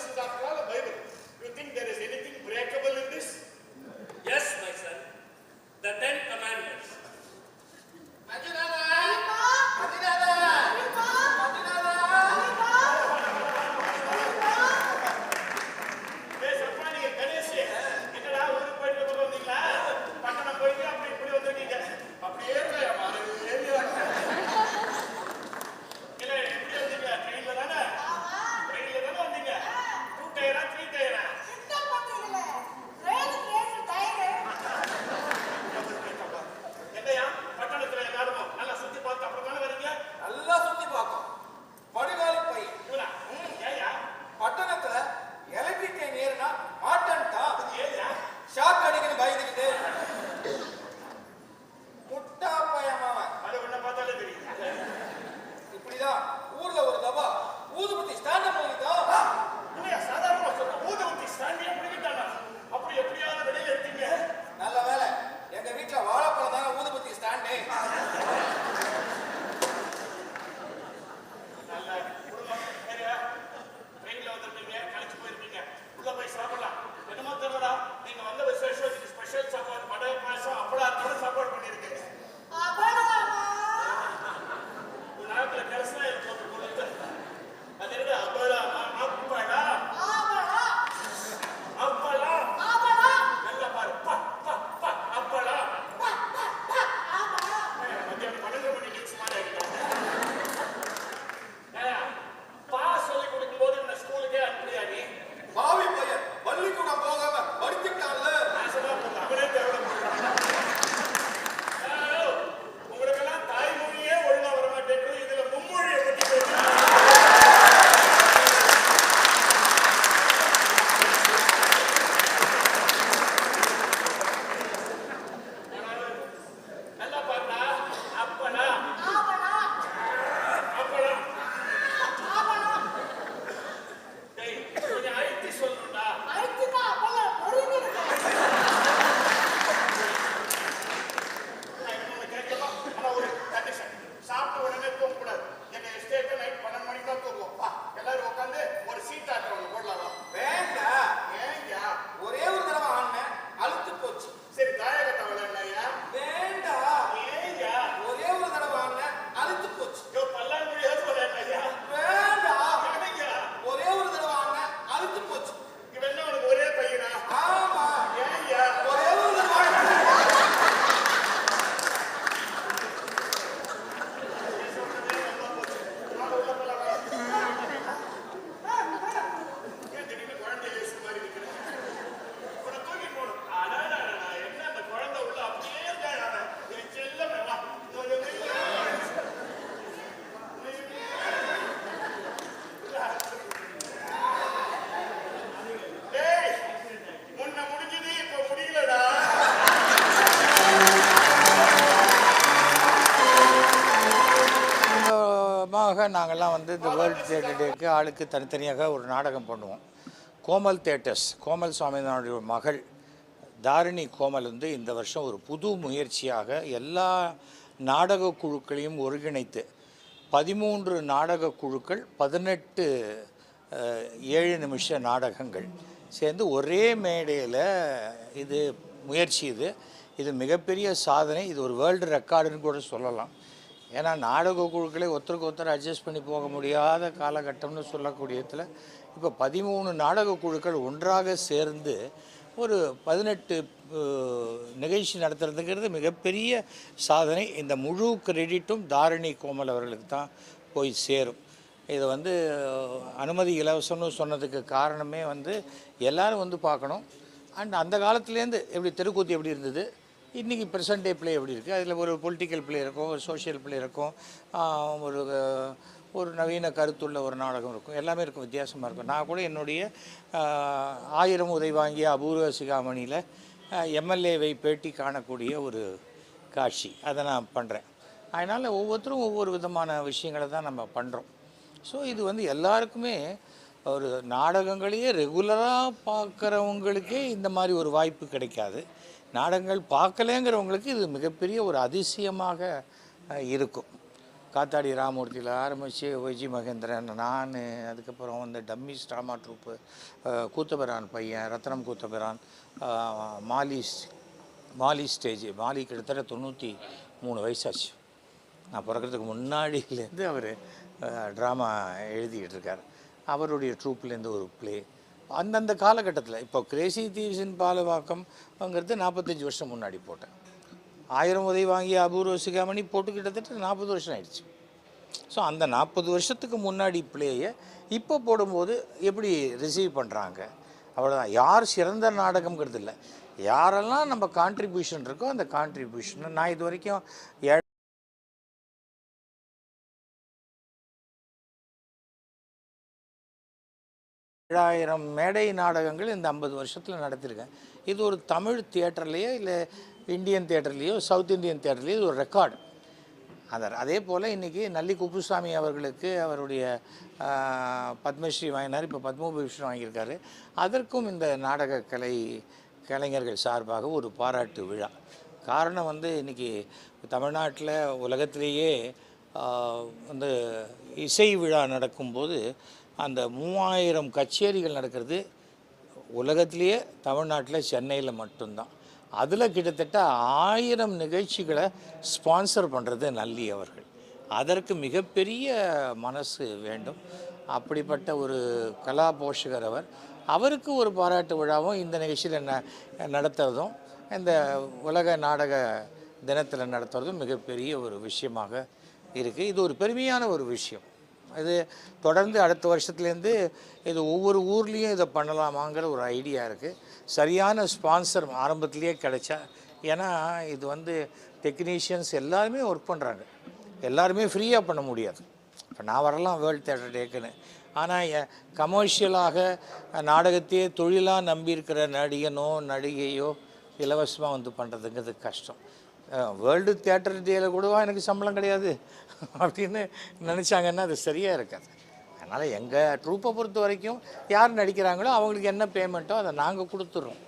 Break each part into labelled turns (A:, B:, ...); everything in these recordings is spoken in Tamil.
A: precisar falar, ela
B: vai நாங்கள்லாம் வந்து இந்த வேர்ல்டு தேட்டர் டேக்கு ஆளுக்கு தனித்தனியாக ஒரு நாடகம் பண்ணுவோம். கோமல் தேட்டர்ஸ் கோமல் சுவாமிநாதனுடைய மகள் தாரிணி கோமல் வந்து இந்த வருஷம் ஒரு புது முயற்சியாக எல்லா நாடக குழுக்களையும் ஒருங்கிணைத்து பதிமூன்று நாடக குழுக்கள் பதினெட்டு ஏழு நிமிஷ நாடகங்கள் சேர்ந்து ஒரே மேடையில் இது முயற்சி இது. இது மிகப்பெரிய சாதனை. இது ஒரு வேர்ல்டு ரெக்கார்டுன்னு கூட சொல்லலாம். ஏன்னா நாடக குழுக்களே ஒருத்தருக்கு ஒருத்தர் அட்ஜஸ்ட் பண்ணி போக முடியாத காலகட்டம்னு சொல்லக்கூடியதில் இப்போ பதிமூணு நாடக குழுக்கள் ஒன்றாக சேர்ந்து ஒரு பதினெட்டு நிகழ்ச்சி நடத்துறதுங்கிறது மிகப்பெரிய சாதனை. இந்த முழு கிரெடிட்டும் தாரிணி கோமல் அவர்களுக்கு தான் போய் சேரும். இதை வந்து அனுமதி இலவசம்னு சொன்னதுக்கு காரணமே வந்து எல்லோரும் வந்து பார்க்கணும். அண்ட் அந்த காலத்துலேருந்து எப்படி தெருக்கூத்து எப்படி இருந்தது? இன்றைக்கி ப்ரெசன்ட் டே பிளே எப்படி இருக்குது அதில் ஒரு பொலிட்டிக்கல் பிளே இருக்கும் ஒரு சோஷியல் பிளே இருக்கும். ஒரு ஒரு நவீன கருத்துள்ள ஒரு நாடகம் இருக்கும். எல்லாமே இருக்கும் வித்தியாசமாக இருக்கும். நான் கூட என்னுடைய ஆயிரம் உதை வாங்கிய அபூர்வ சிகாமணியில் எம்எல்ஏவை பேட்டி காணக்கூடிய ஒரு காட்சி. அதை நான் பண்ணுறேன் அதனால் ஒவ்வொருத்தரும் ஒவ்வொரு விதமான விஷயங்களை தான் நம்ம பண்ணுறோம் ஸோ இது வந்து எல்லாருக்குமே ஒரு நாடகங்களையே ரெகுலராக பார்க்குறவங்களுக்கே இந்த மாதிரி ஒரு வாய்ப்பு கிடைக்காது. நாடகங்கள் பார்க்கலேங்கிறவங்களுக்கு இது மிகப்பெரிய ஒரு அதிசயமாக இருக்கும்.
C: காத்தாடி ராமூர்த்தியில் ஆரம்பித்து ஒய்ஜி மகேந்திரன் நான் அதுக்கப்புறம் வந்து டம்மி ஸ்ட்ராமா ட்ரூப்பு கூத்தபிரான் பையன் ரத்னம் கூத்தபிரான் மாலிஸ் மாலி ஸ்டேஜ் மாலி கிட்டத்தட்ட தொண்ணூற்றி மூணு வயசாச்சு. நான் பிறக்கிறதுக்கு முன்னாடியிலேருந்து அவர் ட்ராமா எழுதிக்கிட்டு இருக்கார். அவருடைய ட்ரூப்லேருந்து ஒரு பிளே அந்தந்த காலகட்டத்தில் இப்போ கிரேசி தீவ்ஸின் பாலவாக்கம்ங்கிறது நாற்பத்தஞ்சு வருஷம் முன்னாடி போட்டேன். ஆயிரம் உதவி வாங்கி அபூர்வ சிகாமணி போட்டு கிட்டத்தட்ட நாற்பது வருஷம் ஆயிடுச்சு. ஸோ அந்த நாற்பது வருஷத்துக்கு முன்னாடி பிளேயை இப்போ போடும்போது எப்படி ரிசீவ் பண்ணுறாங்க அவ்வளோதான் யார் சிறந்த நாடகம்ங்கிறது இல்லை. யாரெல்லாம் நம்ம கான்ட்ரிபியூஷன் இருக்கோ அந்த கான்ட்ரிபியூஷன் நான் இது வரைக்கும் ஏ ஏழாயிரம் மேடை நாடகங்கள் இந்த ஐம்பது வருஷத்தில் நடத்தியிருக்கேன் இது ஒரு தமிழ் தியேட்டர்லேயோ இல்லை இந்தியன் தியேட்டர்லேயோ சவுத் இந்தியன் தியேட்டர்லேயோ இது ஒரு ரெக்கார்டு. அதர் அதே போல் இன்றைக்கி நல்லி குப்புசாமி அவர்களுக்கு அவருடைய பத்மஸ்ரீ வாங்கினார். இப்போ பத்மபூஷன் வாங்கியிருக்காரு. அதற்கும் இந்த நாடக கலை கலைஞர்கள் சார்பாக ஒரு பாராட்டு விழா. காரணம் வந்து இன்றைக்கி தமிழ்நாட்டில் உலகத்திலேயே வந்து இசை விழா நடக்கும்போது அந்த மூவாயிரம் கச்சேரிகள் நடக்கிறது உலகத்திலேயே தமிழ்நாட்டில் சென்னையில் மட்டும்தான். அதில் கிட்டத்தட்ட ஆயிரம் நிகழ்ச்சிகளை ஸ்பான்சர் பண்ணுறது நல்லி அவர்கள். அதற்கு மிகப்பெரிய மனசு வேண்டும். அப்படிப்பட்ட ஒரு கலா போஷகர் அவர். அவருக்கு ஒரு பாராட்டு விழாவும் இந்த நிகழ்ச்சியில் ந நடத்துறதும் இந்த உலக நாடக தினத்தில் நடத்துகிறதும் மிகப்பெரிய ஒரு விஷயமாக இருக்குது இது ஒரு பெருமையான ஒரு விஷயம். இது தொடர்ந்து அடுத்த வருஷத்துலேருந்து இது ஒவ்வொரு ஊர்லேயும் இதை பண்ணலாமாங்கிற ஒரு ஐடியா இருக்குது சரியான ஸ்பான்சர் ஆரம்பத்திலேயே கிடைச்சா ஏன்னா இது வந்து டெக்னீஷியன்ஸ் எல்லாருமே ஒர்க் பண்ணுறாங்க எல்லாருமே ஃப்ரீயாக பண்ண முடியாது. இப்போ நான் வரலாம் வேர்ல்டு தேட்டர் டேக்குன்னு. ஆனால் கமர்ஷியலாக நாடகத்தையே தொழிலாக நம்பியிருக்கிற நடிகனோ நடிகையோ இலவசமாக வந்து பண்ணுறதுங்கிறது கஷ்டம். வேர்ல்டு தேட்டர் டேயில் கூடவா எனக்கு சம்பளம் கிடையாது. அப்படின்னு நினச்சாங்கன்னா அது சரியாக இருக்காது. அதனால் எங்கள் ட்ரூப்பை பொறுத்த வரைக்கும் யார் நடிக்கிறாங்களோ அவங்களுக்கு என்ன பேமெண்ட்டோ அதை நாங்கள் கொடுத்துட்றோம்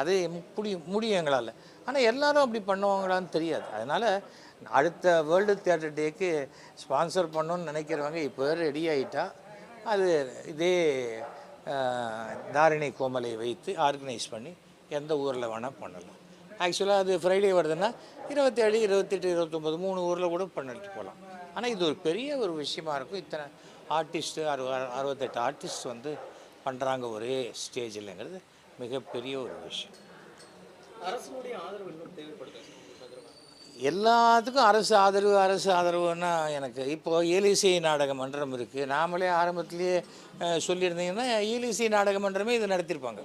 C: அது முடியும் முடியும் எங்களால். ஆனால் எல்லாரும் அப்படி பண்ணுவாங்களான்னு தெரியாது. அதனால் அடுத்த வேர்ல்டு தியேட்டர் டேக்கு ஸ்பான்சர் பண்ணணும்னு நினைக்கிறவங்க இப்போ ரெடி ஆகிட்டா அது இதே தாரிணி கோமலை வைத்து ஆர்கனைஸ் பண்ணி எந்த ஊரில் வேணால் பண்ணலாம். ஆக்சுவலாக அது ஃப்ரைடே வருதுன்னா இருபத்தேழு இருபத்தெட்டு இருபத்தொம்பது மூணு ஊரில் கூட பண்ணிட்டு போகலாம் ஆனால் இது ஒரு பெரிய ஒரு விஷயமா இருக்கும். இத்தனை ஆர்டிஸ்ட்டு அறுப அறுபத்தெட்டு ஆர்டிஸ்ட் வந்து பண்ணுறாங்க ஒரே ஸ்டேஜில்ங்கிறது மிகப்பெரிய ஒரு விஷயம். எல்லாத்துக்கும் அரசு ஆதரவு அரசு ஆதரவுன்னா எனக்கு இப்போ ஏலிசை நாடக மன்றம் இருக்குது நாமளே ஆரம்பத்திலேயே சொல்லியிருந்தீங்கன்னா ஏலிசை நாடக மன்றமே இது நடத்தியிருப்பாங்க.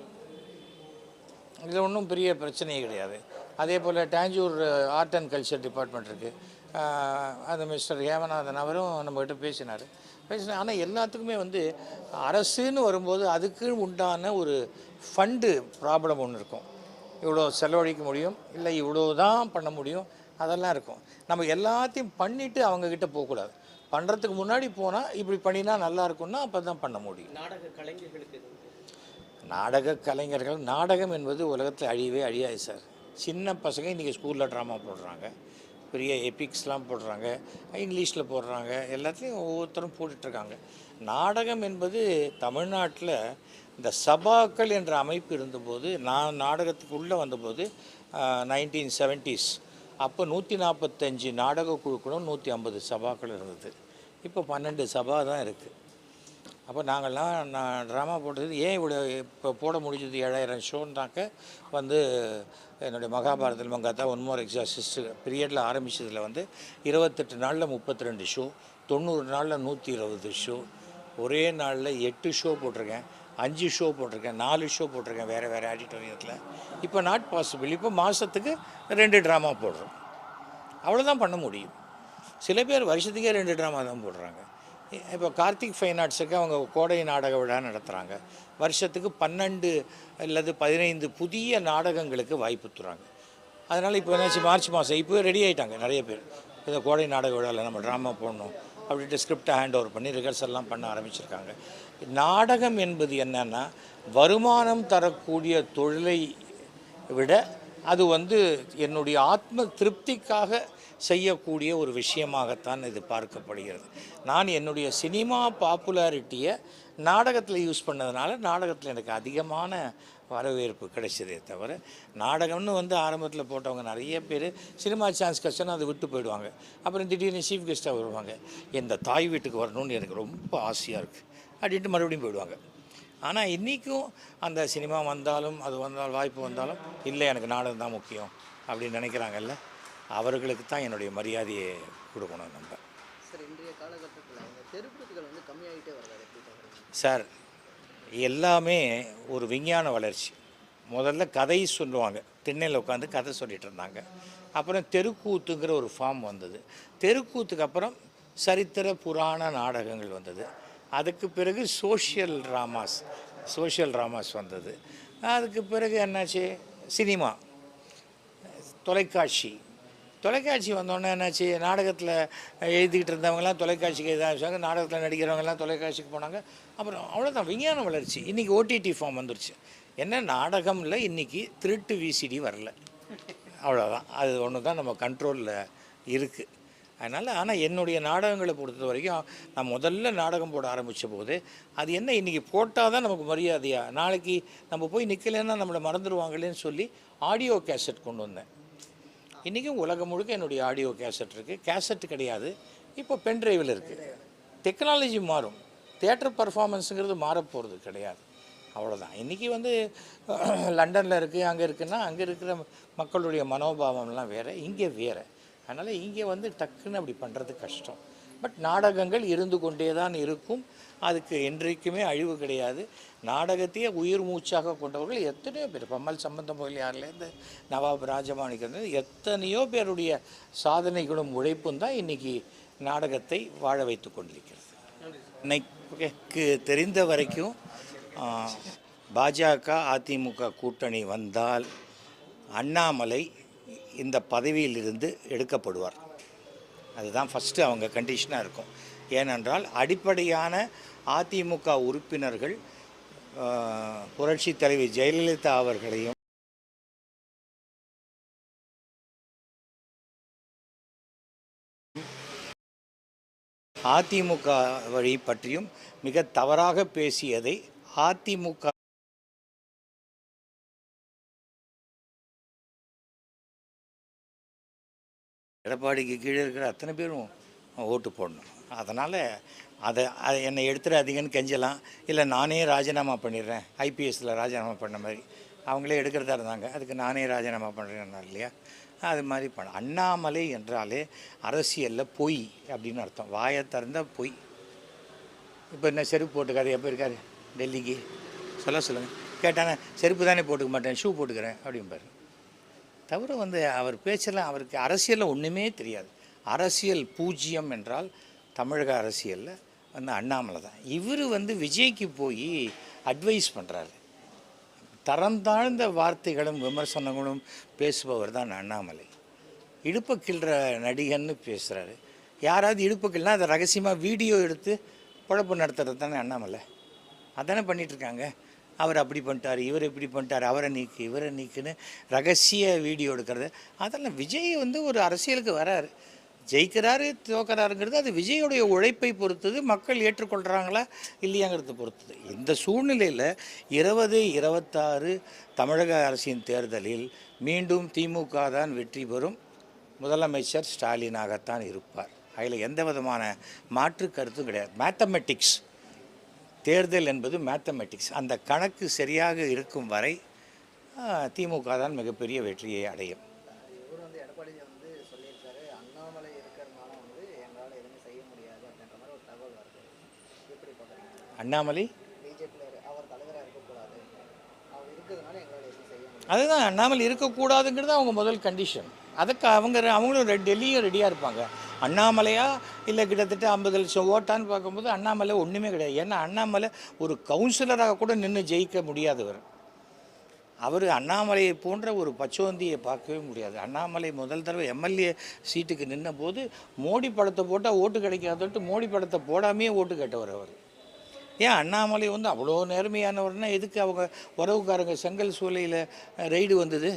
C: இதில் ஒன்றும் பெரிய பிரச்சனையே கிடையாது. அதே போல் Tanjore art and culture department இருக்குது அந்த மிஸ்டர் ஹேமநாதன் அவரும் நம்மகிட்ட பேசினார். பேசின ஆனால் எல்லாத்துக்குமே வந்து அரசுன்னு வரும்போது அதுக்கு உண்டான ஒரு ஃபண்டு ப்ராப்ளம் ஒன்று இருக்கும். இவ்வளோ செலவழிக்க முடியும் இல்லை இவ்வளோ தான் பண்ண முடியும் அதெல்லாம் இருக்கும். நம்ம எல்லாத்தையும் பண்ணிவிட்டு அவங்கக்கிட்ட போகக்கூடாது. பண்ணுறதுக்கு முன்னாடி போனால் இப்படி பண்ணினா நல்லா இருக்கும்னா அப்போ தான் பண்ண முடியும்.
D: நாடக கலைஞர்களுக்கு இது
C: நாடக கலைஞர்கள் நாடகம் என்பது உலகத்தில் அழியவே அழியாது சார். சின்ன பசங்க இன்றைக்கி ஸ்கூலில் ட்ராமா போடுறாங்க. பெரிய எபிக்ஸ்லாம் போடுறாங்க. இங்கிலீஷில் போடுறாங்க. எல்லாத்துலேயும் ஒவ்வொருத்தரும் போட்டுட்ருக்காங்க. நாடகம் என்பது தமிழ்நாட்டில் இந்த சபாக்கள் என்ற அமைப்பு இருந்தபோது நான் நாடகத்துக்குள்ளே வந்தபோது நைன்டீன் செவன்ட்டீஸ் அப்போ நூற்றி நாற்பத்தஞ்சு நாடக குழுக்களும் நூற்றி ஐம்பது சபாக்கள் இருந்தது. இப்போ பன்னெண்டு சபா தான் இருக்குது அப்போ நாங்கள்லாம் நான் ட்ராமா போட்டது ஏன் இவ்வளோ இப்போ போட முடிஞ்சது ஏழாயிரம் ஷோன்னாக்க வந்து என்னுடைய மகாபாரதத்தில் மங்காத்தா ஒன் மோர் எக்ஸாசிஸ்ட் பீரியடில் ஆரம்பித்ததில் வந்து இருபத்தெட்டு நாளில் முப்பத்தி ரெண்டு ஷோ தொண்ணூறு நாளில் நூற்றி இருபது ஷோ ஒரே நாளில் எட்டு ஷோ போட்டிருக்கேன் அஞ்சு ஷோ போட்டிருக்கேன் நாலு ஷோ போட்டிருக்கேன் வேறு வேறு ஆடிட்டோரியத்தில் இப்போ நாட் பாசிபிள் இப்போ மாதத்துக்கு ரெண்டு ட்ராமா போடுறோம். அவ்வளோதான் பண்ண முடியும். சில பேர் வருஷத்துக்கே ரெண்டு ட்ராமா தான் போடுறாங்க. இப்போ கார்த்திக் ஃபைன் ஆர்ட்ஸுக்கு அவங்க கோடை நாடக விழா நடத்துகிறாங்க வருஷத்துக்கு பன்னெண்டு அல்லது பதினைந்து புதிய நாடகங்களுக்கு வாய்ப்பு தராங்க. அதனால் இப்போ என்னாச்சு மார்ச் மாதம் இப்போ ரெடி ஆகிட்டாங்க நிறைய பேர். இந்த கோடை நாடக விழாவில் நம்ம ட்ராமா போடணும் அப்படின்ட்டு ஸ்கிரிப்டை ஹேண்ட் ஓவர் பண்ணி ரிஹர்சல்லாம் பண்ண ஆரம்பிச்சிருக்காங்க. நாடகம் என்பது என்னென்னா வருமானம் தரக்கூடிய தொழிலை விட அது வந்து என்னுடைய ஆத்ம திருப்திக்காக செய்யக்கூடிய ஒரு விஷயமாகத்தான் இது பார்க்கப்படுகிறது. நான் என்னுடைய சினிமா பாப்புலாரிட்டியை நாடகத்தில் யூஸ் பண்ணதுனால நாடகத்தில் எனக்கு அதிகமான வரவேற்பு கிடைச்சதே தவிர நாடகம்னு வந்து ஆரம்பத்தில் போட்டவங்க நிறைய பேர் சினிமா சான்ஸ் கஷ்டம் அதை விட்டு போயிடுவாங்க. அப்புறம் திடீர்னு சீஃப் கெஸ்ட்டாக வருவாங்க. இந்த தாய் வீட்டுக்கு வரணும்னு எனக்கு ரொம்ப ஆசையாக இருக்குது அப்படின்ட்டு மறுபடியும் போயிடுவாங்க. ஆனால் இன்றைக்கும் அந்த சினிமா வந்தாலும் அது வந்தால் வாய்ப்பு வந்தாலும் இல்லை எனக்கு நாடகம் தான் முக்கியம் அப்படின்னு நினைக்கிறாங்கல்ல? அவர்களுக்கு தான் என்னுடைய மரியாதையை கொடுக்கணும் நம்ம.
D: சார் இன்றைய காலகட்டத்தில் இந்த தெருக்கூத்துகள் வந்து கம்மியாகிட்டே வருது அதை எப்படி பார்க்குறீங்க?
C: சார் எல்லாமே ஒரு விஞ்ஞான வளர்ச்சி. முதல்ல கதை சொல்லுவாங்க. திண்ணையில் உட்காந்து கதை சொல்லிட்டு இருந்தாங்க. அப்புறம் தெருக்கூத்துங்கிற ஒரு ஃபார்ம் வந்தது. தெருக்கூத்துக்கு அப்புறம் சரித்திர புராண நாடகங்கள் வந்தது. அதுக்கு பிறகு சோஷியல் ட்ராமாஸ் சோஷியல் ட்ராமாஸ் வந்தது. அதுக்கு பிறகு என்னாச்சு? சினிமா. தொலைக்காட்சி. தொலைக்காட்சி வந்தோடனே என்னாச்சு? நாடகத்தில் எழுதிக்கிட்டு இருந்தவங்கலாம் தொலைக்காட்சிக்கு இதாகிச்சாங்க நாடகத்தில் நடிக்கிறவங்கலாம் தொலைக்காட்சிக்கு போனாங்க. அப்புறம் அவ்வளோதான் விஞ்ஞான வளர்ச்சி. இன்றைக்கி ஓடிடி ஃபார்ம் வந்துருச்சு. என்ன நாடகமில் இன்றைக்கி திருட்டு விசிடி வரல. அவ்வளோதான் அது ஒன்று தான் நம்ம கண்ட்ரோலில் இருக்குது அதனால் ஆனால் என்னுடைய நாடகங்களை பொறுத்த வரைக்கும் நான் முதல்ல நாடகம் போட ஆரம்பித்த போது அது என்ன இன்றைக்கி போட்டால் தான் நமக்கு மரியாதையாக நாளைக்கு நம்ம போய் நிற்கலைன்னா நம்மளை மறந்துடுவாங்களேன்னு சொல்லி ஆடியோ கேசட் கொண்டு வந்தேன். இன்றைக்கும் உலகம் முழுக்க என்னுடைய ஆடியோ கேசட் இருக்குது கேசட் கிடையாது. இப்போ பென்ட்ரைவில் இருக்குது டெக்னாலஜி மாறும். தேட்டர் பர்ஃபார்மன்ஸுங்கிறது மாறப்போகிறது கிடையாது. அவ்வளோதான் இன்றைக்கி வந்து லண்டனில் இருக்குது அங்கே இருக்குன்னா அங்கே இருக்கிற மக்களுடைய மனோபாவம்லாம் வேறு இங்கே வேறு. அதனால் இங்கே வந்து டக்குன்னு அப்படி பண்ணுறது கஷ்டம். பட் நாடகங்கள் இருந்து கொண்டே தான் இருக்கும். அதுக்கு என்றைக்குமே அழிவு கிடையாது. நாடகத்தையே உயிர் மூச்சாக கொண்டவர்கள் எத்தனையோ பேர். பம்மல் சம்பந்தம் முதலியார்லேருந்து நவாப் ராஜமாணிக்கிறது எத்தனையோ பேருடைய சாதனைகளும் உழைப்பும் தான் இன்றைக்கி நாடகத்தை வாழ வைத்து கொண்டிருக்கிறது. எனக்கு தெரிந்த வரைக்கும் பாஜக அதிமுக கூட்டணி வந்தால் அண்ணாமலை இந்த பதவியிலிருந்து எடுக்கப்படுவார். அதுதான் ஃபஸ்ட்டு அவங்க கண்டிஷனாக இருக்கும். ஏனென்றால் அடிப்படையான அதிமுக உறுப்பினர்கள் புரட்சி தலைவி ஜெயலலிதா அவர்களையும் அதிமுக வழி பற்றியும் மிக தவறாக பேசியதை அதிமுக எடப்பாடிக்கு கீழே இருக்கிற அத்தனை பேரும் ஓட்டு போடணும். அதனால் அதை அதை என்னை எடுத்துடாதீங்கன்னு கெஞ்சலாம். இல்லை நானே ராஜினாமா பண்ணிடுறேன். ஐபிஎஸ்சில் ராஜினாமா பண்ண மாதிரி. அவங்களே எடுக்கிறதா இருந்தாங்க. அதுக்கு நானே ராஜினாமா பண்ணுறேன்னா இல்லையா? அது மாதிரி பண்ண. அண்ணாமலை என்றாலே அரசியலில் பொய் அப்படின்னு அர்த்தம். வாயை திறந்த பொய். இப்போ என்ன செருப்பு போட்டுக்காரு எப்போ இருக்காரு? டெல்லிக்கு. சொல்ல சொல்லுங்கள் கேட்டானே செருப்பு தானே போட்டுக்க மாட்டேன் ஷூ போட்டுக்கிறேன் அப்படிம்பாரு தவிர வந்து அவர் பேச்செல்லாம் அவருக்கு அரசியலில் ஒன்றுமே தெரியாது. அரசியல் பூஜ்ஜியம் என்றால் தமிழக அரசியலில் வந்து அண்ணாமலை தான். இவர் வந்து விஜய்க்கு போய் அட்வைஸ் பண்ணுறாரு தரம் தாழ்ந்த வார்த்தைகளும் விமர்சனங்களும் பேசுபவர் தான் அண்ணாமலை. இடுப்பை கிள்ற நடிகன்னு பேசுகிறாரு யாராவது இடுப்பு கிள்னா அதை ரகசியமாக வீடியோ எடுத்து குழப்பு நடத்துறது தானே அண்ணாமலை. அதானே பண்ணிகிட்ருக்காங்க அவர் அப்படி பண்ணிட்டார் இவர் இப்படி பண்ணிட்டார் அவரை நீக்கு இவரை நீக்குன்னு ரகசிய வீடியோ எடுக்கிறது. அதெல்லாம் விஜய் வந்து ஒரு அரசியலுக்கு வராரு. ஜெயிக்கிறாரு தோக்கிறாருங்கிறது அது விஜயோடைய உழைப்பை பொறுத்தது மக்கள் ஏற்றுக்கொள்கிறாங்களா இல்லையாங்கிறது பொறுத்தது. இந்த சூழ்நிலையில் இருபது இருபத்தாறு தமிழக அரசின் தேர்தலில் மீண்டும் திமுக தான் வெற்றி பெறும். முதலமைச்சர் ஸ்டாலினாகத்தான் இருப்பார். அதில் எந்த விதமான மாற்று கருத்தும் கிடையாது. மேத்தமெட்டிக்ஸ் தேர்தல் என்பது மேத்தமெட்டிக்ஸ் அந்த கணக்கு சரியாக இருக்கும் வரை திமுக தான் மிகப்பெரிய வெற்றியை அடையும்
D: இவர் வந்து எடப்பாடி வந்து சொல்லியிருக்காரு அண்ணாமலை இருக்கிறதுனால வந்து எங்களால் எதுவுமே செய்ய முடியாது அப்படின்ற மாதிரி ஒரு தகவல் வருது எப்படி பார்க்குறீங்க
C: அண்ணாமலை
D: பிஜேபியில் அவர் தலைவராக இருக்கக்கூடாது அவர் இருக்கிறதுனால எங்களால் எதுவும் செய்ய முடியாது
C: அதுதான் அண்ணாமலை இருக்கக்கூடாதுங்கிறது அவங்க முதல் கண்டிஷன் அதுக்கு அவங்க அவங்களும் டெல்லியும் ரெடியாக இருப்பாங்க. அண்ணாமலையா? இல்லை கிட்டத்தட்ட ஐம்பது லட்சம் ஓட்டான்னு பார்க்கும்போது அண்ணாமலை ஒன்றுமே கிடையாது. ஏன்னா அண்ணாமலை ஒரு கவுன்சிலராக கூட நின்று ஜெயிக்க முடியாதவர் அவர் அண்ணாமலையை போன்ற ஒரு பச்சோந்தியை பார்க்கவே முடியாது. அண்ணாமலை முதல் தடவை எம்எல்ஏ சீட்டுக்கு நின்ன போது மோடி படத்தை போட்டால் ஓட்டு கிடைக்காதுன்ட்டு மோடி படத்தை போடாமையே ஓட்டு கேட்டவர் அவர். ஏன் அண்ணாமலை வந்து அவ்வளோ நேர்மையானவர்னா எதுக்கு அவங்க உறவுக்காரங்க செங்கல் சூளையில் ரெய்டு வந்தது?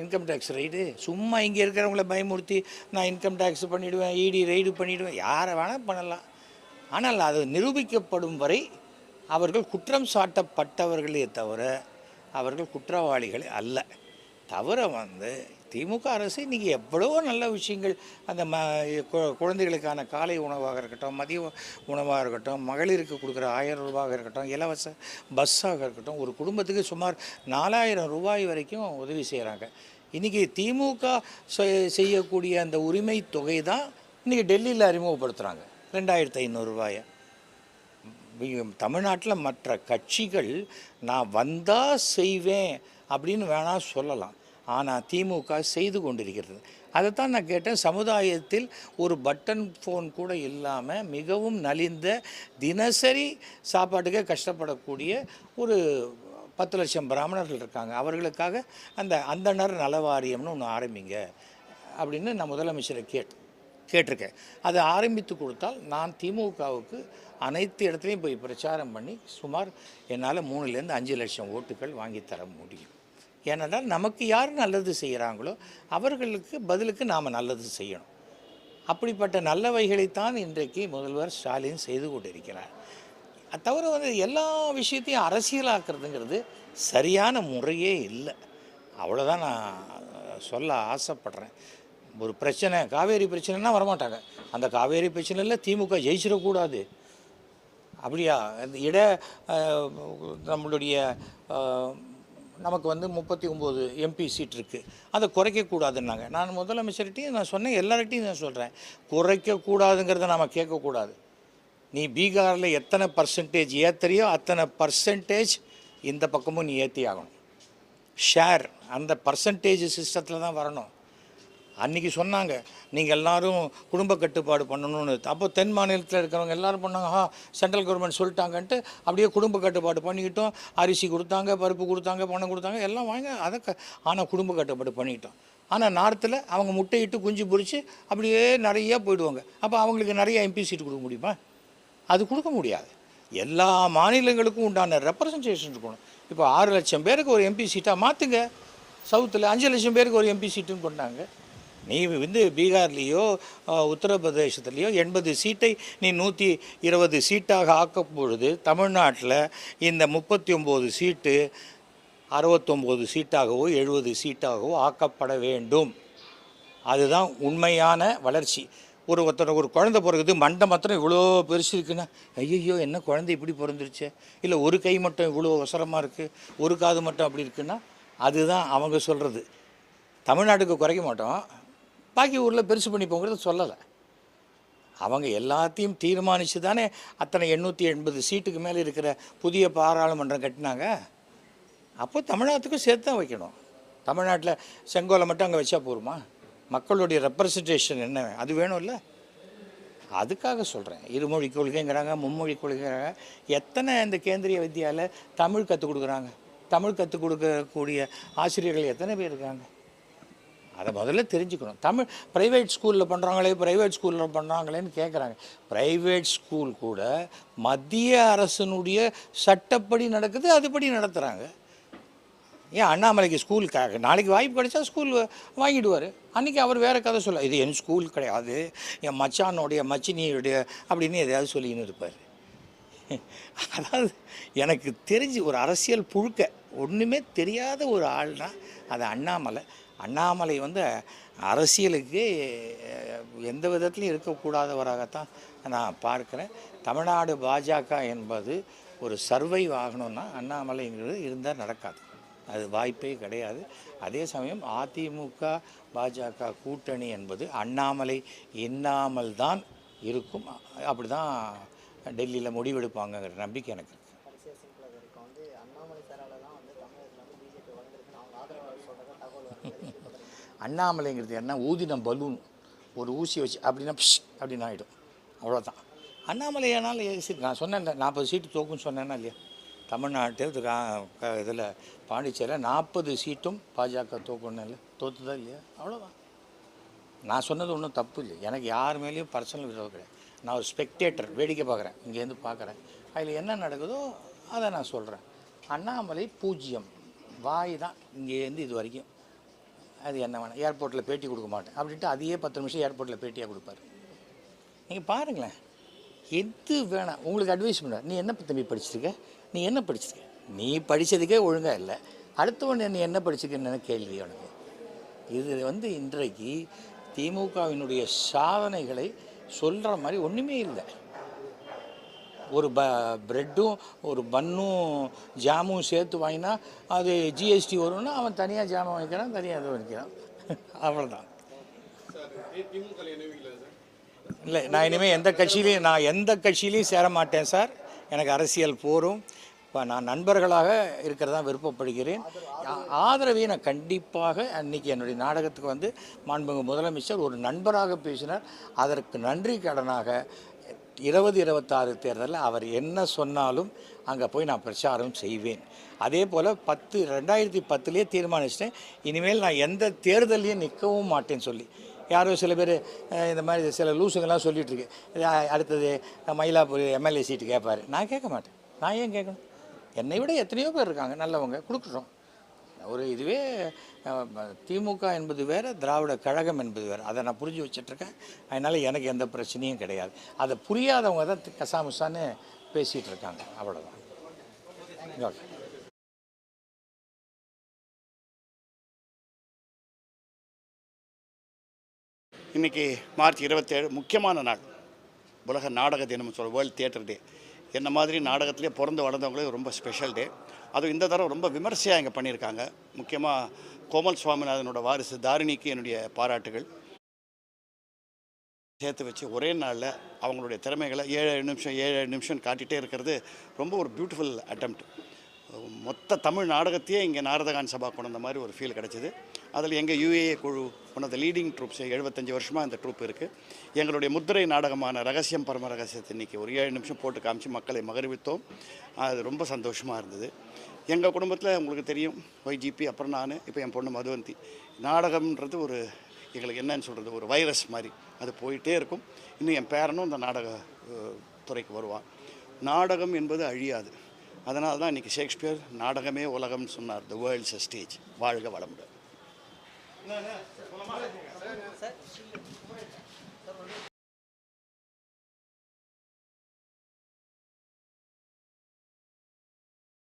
C: இன்கம் டேக்ஸ் ரைடு சும்மா இங்கே இருக்கிறவங்கள பயமுறுத்தி நான் இன்கம் டேக்ஸ் பண்ணிவிடுவேன் இடி ரைடு பண்ணிவிடுவேன் யாரை வேணால் பண்ணலாம். ஆனால் அது நிரூபிக்கப்படும் வரை அவர்கள் குற்றம் சாட்டப்பட்டவர்களே தவிர அவர்கள் குற்றவாளிகள் அல்ல. தவிர வந்து திமுக அரசு இன்றைக்கி எவ்வளவோ நல்ல விஷயங்கள் அந்த ம குழந்தைகளுக்கான காலை உணவாக இருக்கட்டும் மதிய உணவாக இருக்கட்டும் மகளிருக்கு கொடுக்குற ஆயிரம் ரூபாயாக இருக்கட்டும் இலவச பஸ்ஸாக இருக்கட்டும் ஒரு குடும்பத்துக்கு சுமார் நாலாயிரம் ரூபாய் வரைக்கும் உதவி செய்கிறாங்க இன்றைக்கி திமுக செய்யக்கூடிய அந்த உரிமை தொகை தான் இன்றைக்கி டெல்லியில் அறிமுகப்படுத்துகிறாங்க ரெண்டாயிரத்து ஐநூறுரூவாயை தமிழ்நாட்டில் மற்ற கட்சிகள் நான் வந்தால் செய்வேன் அப்படின்னு வேணால் சொல்லலாம். ஆனால் திமுக செய்து கொண்டிருக்கிறது. அதைத்தான் நான் கேட்டேன். சமுதாயத்தில் ஒரு பட்டன் ஃபோன் கூட இல்லாமல் மிகவும் நலிந்த தினசரி சாப்பாட்டுக்கே கஷ்டப்படக்கூடிய ஒரு பத்து லட்சம் பிராமணர்கள் இருக்காங்க. அவர்களுக்காக அந்த அந்தணர் நலவாரியம்னு ஒன்று ஆரம்பிங்க அப்படின்னு நான் முதலமைச்சரை கேட் கேட்டிருக்கேன். அதை ஆரம்பித்து கொடுத்தால் நான் திமுகவுக்கு அனைத்து இடத்துலையும் போய் பிரச்சாரம் பண்ணி சுமார் என்னால் மூணுலேருந்து அஞ்சு லட்சம் ஓட்டுகள் வாங்கித்தர தர முடியும். ஏனென்றால் நமக்கு யார் நல்லது செய்கிறாங்களோ அவர்களுக்கு பதிலுக்கு நாம் நல்லது செய்யணும். அப்படிப்பட்ட நல்லவைகளைத்தான் இன்றைக்கு முதல்வர் ஸ்டாலின் செய்து கொண்டிருக்கிறார். தவிர வந்து எல்லா விஷயத்தையும் அரசியலாக்குறதுங்கிறது சரியான முறையே இல்லை. அவ்வளோதான் நான் சொல்ல ஆசைப்படுறேன். ஒரு பிரச்சனை காவேரி பிரச்சனைனா வரமாட்டாங்க. அந்த காவேரி பிரச்சனையில் திமுக ஜெயிச்சிடக்கூடாது. அப்படியா? அந்த இட நம்மளுடைய நமக்கு வந்து முப்பத்தி ஒம்பது எம்பி சீட் இருக்குது அதை குறைக்கக்கூடாதுன்னாங்க. நான் முதலமைச்சர்கிட்டையும் நான் சொன்னேன் எல்லார்கிட்டையும் நான் சொல்கிறேன் குறைக்கக்கூடாதுங்கிறத நாம் கேட்கக்கூடாது. நீ பீகாரில் எத்தனை பர்சன்டேஜ் ஏற்றுறியோ அத்தனை பர்சன்டேஜ் இந்த பக்கமும் நீ ஏற்றி ஆகணும் ஷேர் அந்த பர்சன்டேஜ் சிஸ்டத்தில் தான் வரணும். அன்றைக்கி சொன்னாங்க நீங்கள் எல்லாரும் குடும்ப கட்டுப்பாடு பண்ணணும்னு. அப்போ தென் மாநிலத்தில் இருக்கிறவங்க எல்லாரும் பண்ணாங்க ஆ சென்ட்ரல் கவர்மெண்ட் சொல்லிட்டாங்கன்ட்டு அப்படியே குடும்ப கட்டுப்பாடு பண்ணிக்கிட்டோம். அரிசி கொடுத்தாங்க பருப்பு கொடுத்தாங்க பணம் கொடுத்தாங்க எல்லாம் வாங்க அதை க ஆனால் குடும்ப கட்டுப்பாடு பண்ணிக்கிட்டோம். ஆனால் நார்த்தில் அவங்க முட்டையிட்டு குஞ்சு பொரித்து அப்படியே நிறைய போயிடுவாங்க. அப்போ அவங்களுக்கு நிறைய எம்பி சீட் கொடுக்க முடியுமா? அது கொடுக்க முடியாது. எல்லா மாநிலங்களுக்கும் உண்டான ரெப்ரசன்டேஷன் இருக்கணும். இப்போ ஆறு லட்சம் பேருக்கு ஒரு எம்பி சீட்டாக மாற்றுங்க சவுத்தில் அஞ்சு லட்சம் பேருக்கு ஒரு எம்பி சீட்டுன்னு கொண்டாங்க நீ வந்து பீகார்லேயோ உத்தரப்பிரதேசத்துலேயோ எண்பது சீட்டை நீ நூற்றி இருபது சீட்டாக ஆக்கும் பொழுது தமிழ்நாட்டில் இந்த முப்பத்தி ஒம்பது சீட்டு அறுபத்தொம்போது சீட்டாகவோ எழுபது சீட்டாகவோ ஆக்கப்பட வேண்டும். அதுதான் உண்மையான வளர்ச்சி. ஒரு ஒருத்தர் ஒரு குழந்தை பிறகுது மண்டை மாத்திரம் இவ்வளோ பெருசு இருக்குன்னா ஐயோ என்ன குழந்தை இப்படி பிறந்துருச்சு? இல்லை ஒரு கை மட்டும் இவ்வளோ அவசரமாக இருக்குது ஒரு காது மட்டும் அப்படி இருக்குன்னா அதுதான் அவங்க சொல்கிறது தமிழ்நாட்டுக்கு குறைக்க மாட்டோம். பாக்கி ஊரில் பெருசு பண்ணிப்போங்கிறத சொல்லலை. அவங்க எல்லாத்தையும் தீர்மானித்து தானே அத்தனை எண்ணூற்றி எண்பது சீட்டுக்கு மேலே இருக்கிற புதிய பாராளுமன்றம் கட்டினாங்க. அப்போ தமிழ்நாட்டுக்கும் சேர்த்து தான் வைக்கணும். தமிழ்நாட்டில் செங்கோலை மட்டும் அங்கே வச்சா போருமா? மக்களுடைய ரெப்ரசன்டேஷன் என்ன? அது வேணும்ல? அதுக்காக சொல்கிறேன் இருமொழி கொள்கைங்கிறாங்க மும்மொழி கொள்கைங்கிறாங்க. எத்தனை இந்த கேந்திரிய வித்தியாவில் தமிழ் கற்றுக் கொடுக்குறாங்க? தமிழ் கற்றுக் கொடுக்கக்கூடிய ஆசிரியர்கள் எத்தனை பேர் இருக்காங்க? அதை முதல்ல தெரிஞ்சுக்கணும். தமிழ் ப்ரைவேட் ஸ்கூலில் பண்ணுறாங்களே ப்ரைவேட் ஸ்கூலில் பண்ணுறாங்களேன்னு கேட்குறாங்க ப்ரைவேட் ஸ்கூல் கூட மத்திய அரசினுடைய சட்டப்படி நடக்குது அதுபடி நடத்துகிறாங்க ஏன் அண்ணாமலைக்கு ஸ்கூல் க நாளைக்கு வாய்ப்பு கிடைச்சா ஸ்கூல் வாங்கிடுவார். அன்றைக்கி அவர் வேறு கதை சொல்ல இது என் ஸ்கூல் கிடையாது என் மச்சானுடைய மச்சினியுடைய அப்படின்னு எதையாவது சொல்லின்னு இருப்பார். அதாவது எனக்கு தெரிஞ்சு ஒரு அரசியல் புழுக்க ஒன்றுமே தெரியாத ஒரு ஆள்னா அது அண்ணாமலை. அண்ணாமலை வந்து அரசியலுக்கு எந்த விதத்திலையும் இருக்கக்கூடாதவராகத்தான் நான் பார்க்குறேன். தமிழ்நாடு பாஜக என்பது ஒரு சர்வைவ் ஆகணும்னா அண்ணாமலைங்கிறது இருந்தால் நடக்காது. அது வாய்ப்பே கிடையாது. அதே சமயம் அதிமுக பாஜக கூட்டணி என்பது அண்ணாமலை இன்னாமல் தான் இருக்கும். அப்படி தான் டெல்லியில் முடிவெடுப்பாங்கங்கிற நம்பிக்கை எனக்கு இருக்கு.
D: கடைசியாக சிம்பிளாக இருக்கும் வந்து அண்ணாமலை சாரால தான் வந்து தமிழகத்தில் வந்து பிஜேபி வளர்ந்துருக்குன்னு அவங்க ஆதரவாளர் சொல்கிறதா தகவல் வருது எப்படி பார்க்குறீங்க
C: அண்ணாமலைங்கிறது என்ன? ஊதின பலூன். ஒரு ஊசி வச்சு அப்படின்னா பிஷ் அப்படின்னு ஆகிடும் அவ்வளோதான் அண்ணாமலை ஆனாலும் நான் சொன்னேன் நாற்பது சீட்டு தோக்குன்னு சொன்னேன்னா இல்லையா? தமிழ்நாட்டில் இதில் பாண்டிச்சேரியில் நாற்பது சீட்டும் பாஜக தோக்கணும்ல தோத்துதா இல்லையா? அவ்வளோதான் நான் சொன்னது ஒன்றும் தப்பு இல்லை. எனக்கு யார் மேலேயும் பர்சனல் விரோதம் கிடையாது. நான் ஒரு ஸ்பெக்டேட்டர் வேடிக்கை பார்க்குறேன். இங்கேருந்து பார்க்குறேன். அதில் என்ன நடக்குதோ அதை நான் சொல்கிறேன் அண்ணாமலை பூஜ்ஜியம் வாய் தான் இங்கேருந்து இது வரைக்கும். அது என்ன வேணாம். ஏர்போர்ட்டில் பேட்டி கொடுக்க மாட்டேன். அப்படின்ட்டு அதையே பத்து நிமிஷம் ஏர்போர்ட்டில் பேட்டியாக கொடுப்பாரு. நீங்கள் பாருங்களேன். எது வேணாம் உங்களுக்கு அட்வைஸ் பண்ண. நீ என்ன தம்பி படிச்சிருக்க? நீ என்ன படிச்சிருக்க? நீ படித்ததுக்கே ஒழுங்காக இல்லை. அடுத்தவன் நீ என்ன படிச்சிருக்கன்னு கேள்வி உனக்கு? இது வந்து இன்றைக்கு திமுகவினுடைய சாதனைகளை சொல்கிற மாதிரி ஒன்றுமே இல்லை. ஒரு ப ப்ரெட்டும் ஒரு பன்னும் ஜாமும் சேர்த்து வாங்கினா அது ஜிஎஸ்டி வரும்னா அவன் தனியாக ஜாமம் வாங்கிக்கிறான் தனியாக அதை வாங்கிக்கிறான். அவ்வளோதான் இல்லை நான் இனிமேல் எந்த கட்சியிலையும் நான் எந்த கட்சியிலையும் சேர மாட்டேன் சார். எனக்கு அரசியல் போரும். இப்போ நான் நண்பர்களாக இருக்கிறதா விருப்பப்படுகிறேன். ஆதரவை நான் கண்டிப்பாக அன்னைக்கு என்னுடைய நாடகத்துக்கு வந்து மாண்புமிகு முதலமைச்சர் ஒரு நண்பராக பேசினார். அதற்கு நன்றி கடனாக இருபது இருபத்தாறு தேர்தலில் அவர் என்ன சொன்னாலும் அங்கே போய் நான் பிரச்சாரம் செய்வேன். அதே போல் பத்து ரெண்டாயிரத்தி பத்துலேயே தீர்மானிச்சிட்டேன். இனிமேல் நான் எந்த தேர்தலையும் நிற்கவும் மாட்டேன்னு சொல்லி. யாரோ சில பேர் இந்த மாதிரி சில லூசுங்கெல்லாம் சொல்லிகிட்ருக்கு அடுத்தது மயிலாப்பூர் எம்எல்ஏ சீட்டு கேட்பாரு நான் கேட்க மாட்டேன். நான் ஏன் கேட்கணும்? என்னை விட எத்தனையோ பேர் இருக்காங்க நல்லவங்க கொடுக்குறோம் ஒரு இதுவே திமுக என்பது வேறு திராவிட கழகம் என்பது வேறு. அதை நான் புரிஞ்சு வச்சிட்ருக்கேன். அதனால் எனக்கு எந்த பிரச்சனையும் கிடையாது. அதை புரியாதவங்க தான் கசாமுசான்னு பேசிகிட்டு இருக்காங்க அவ்வளோதான் ஓகே
B: இன்னைக்கு மார்ச் இருபத்தேழு முக்கியமான நாள். உலக நாடக தினம் சொல்ல வேர்ல்டு தியேட்டர் டே என்ன மாதிரி நாடகத்திலே பிறந்து வளர்ந்தவங்களே ரொம்ப ஸ்பெஷல் டே அதுவும் இந்த தடவை ரொம்ப விமர்சையாக இங்கே பண்ணியிருக்காங்க. முக்கியமாக கோமல் சுவாமிநாதனோட வாரிசு தாரிணிக்கு என்னுடைய பாராட்டுகள். சேர்த்து வச்சு ஒரே நாளில் அவங்களுடைய திறமைகளை ஏழு நிமிஷம் ஏழு நிமிஷம் காட்டிகிட்டே இருக்கிறது ரொம்ப ஒரு பியூட்டிஃபுல் அட்டம்ப்ட் மொத்த தமிழ் நாடகத்தையே இங்கே நாரதகான் சபா கொண்ட மாதிரி ஒரு ஃபீல் கிடச்சிது. அதில் எங்கள் யூஏஏ குழு one of the leading troupes எழுபத்தஞ்சு வருஷமாக இந்த ட்ரூப் இருக்குது எங்களுடைய முதிரை நாடகமான ரகசியம் பரம ரகசியத்தை இன்றைக்கி ஒரு ஏழு நிமிஷம் போட்டு காமிச்சு மக்களை மகிழ்வித்தோம். அது ரொம்ப சந்தோஷமாக இருந்தது. எங்கள் குடும்பத்தில் உங்களுக்கு தெரியும் ஒய்ஜிபி அப்புறம் நான் இப்போ என் பொண்ணு மதுவந்தி. நாடகம்ன்றது ஒரு எங்களுக்கு என்னன்னு சொல்கிறது ஒரு வைரஸ் மாதிரி. அது போயிட்டே இருக்கும். இன்னும் என் பேரனும் இந்த நாடக துறைக்கு வருவான். நாடகம் என்பது அழியாது. அதனால தான் இன்றைக்கி ஷேக்ஸ்பியர் நாடகமே உலகம்னு சொன்னார் த வேர்ல்ட்ஸ் ஸ்டேஜ் வாழ்க வளமுடன். لا لا.
E: والله ما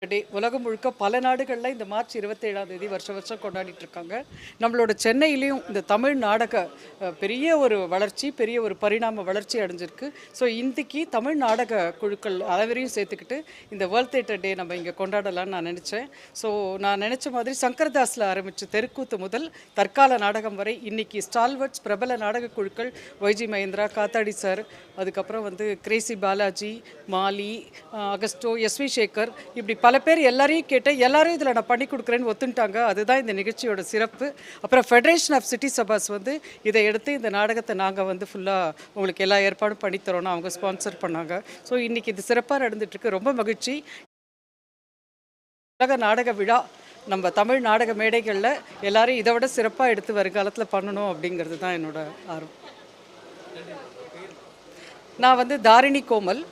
E: டே உலகம் முழுக்க பல நாடுகளில் இந்த மார்ச் இருபத்தேழாம் தேதி வருஷம் வருஷம் கொண்டாடிட்டு இருக்காங்க. நம்மளோட சென்னையிலையும் இந்த தமிழ் நாடக பெரிய ஒரு வளர்ச்சி பெரிய ஒரு பரிணாம வளர்ச்சி அடைஞ்சிருக்கு. ஸோ இன்றைக்கி தமிழ் நாடக குழுக்கள் அளவரையும் சேர்த்துக்கிட்டு இந்த வேர்ல்ட் தேட்டர் டே நம்ம இங்கே கொண்டாடலாம்னு நான் நினச்சேன். ஸோ நான் நினச்ச மாதிரி சங்கரதாஸில் ஆரம்பித்த தெருக்கூத்து முதல் தற்கால நாடகம் வரை இன்னைக்கு ஸ்டால்வர்ட்ஸ் பிரபல நாடக குழுக்கள் ஒய்ஜி மகேந்திரா காத்தாடி சார் அதுக்கப்புறம் வந்து Crazy Balaji Mali Augusto SV Sekhar இப்படி பல பேர் எல்லாரையும் கேட்டேன் எல்லாரும் இதில் நான் பண்ணி கொடுக்குறேன்னு ஒத்துன்ட்டாங்க. அதுதான் இந்த நிகழ்ச்சியோட சிறப்பு. அப்புறம் ஃபெடரேஷன் ஆஃப் சிட்டி சபாஸ் வந்து இதை எடுத்து இந்த நாடகத்தை நாங்கள் வந்து ஃபுல்லாக உங்களுக்கு எல்லா ஏற்பாடும் பண்ணித்தரோன்னு அவங்க ஸ்பான்சர் பண்ணாங்க. ஸோ இன்றைக்கி இது சிறப்பாக நடந்துட்டுருக்கு ரொம்ப மகிழ்ச்சி. உலக நாடக விழா நம்ம தமிழ் நாடக மேடைகளில் எல்லாரும் இதை விட சிறப்பாக எடுத்து வருங்காலத்தில் பண்ணணும் அப்படிங்கிறது தான் என்னோட ஆர்வம். நான் வந்து தாரிணி கோமல்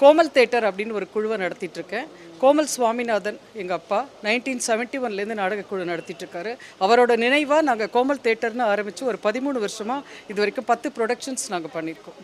E: கோமல் தேட்டர் அப்படின்னு ஒரு குழுவை நடத்திட்டுருக்கேன் கோமல் சுவாமிநாதன் எங்கள் அப்பா நைன்டீன் செவன்ட்டி ஒன்லேருந்து நாடகக்குழு நடத்திட்டுருக்காரு. நடத்திட்டு இருக்காரு அவரோட நினைவாக நாங்கள் கோமல் தேட்டர்னு ஆரம்பித்து ஒரு பதிமூணு வருஷமாக இது வரைக்கும் பத்து ப்ரொடக்ஷன்ஸ் நாங்கள் பண்ணியிருக்கோம்.